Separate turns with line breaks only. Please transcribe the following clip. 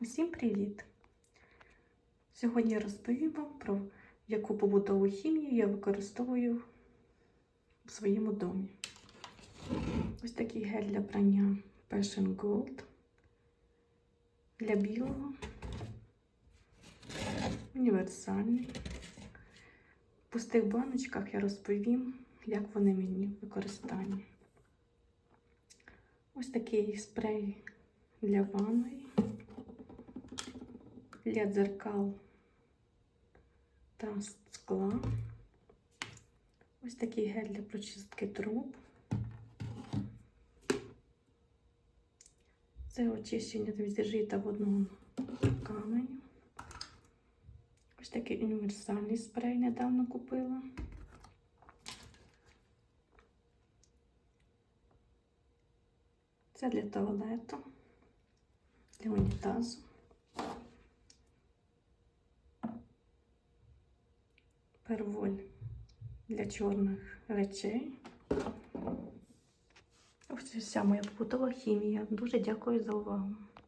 Усім привіт! Сьогодні я розповім вам про яку побутову хімію я використовую в своєму домі. Ось такий гель для прання Passion Gold для білого, універсальний. В пустих баночках я розповім, як вони мені в. Ось такий спрей для ванної, для дзеркал та скла. Ось такий гель для прочистки труб. Це очищення від жита водного каменю. Ось такий універсальний спрей недавно купила. Це для туалету, для унітазу. Перволь для чорних речей. Ось вся моя побутова хімія. Дуже дякую за увагу.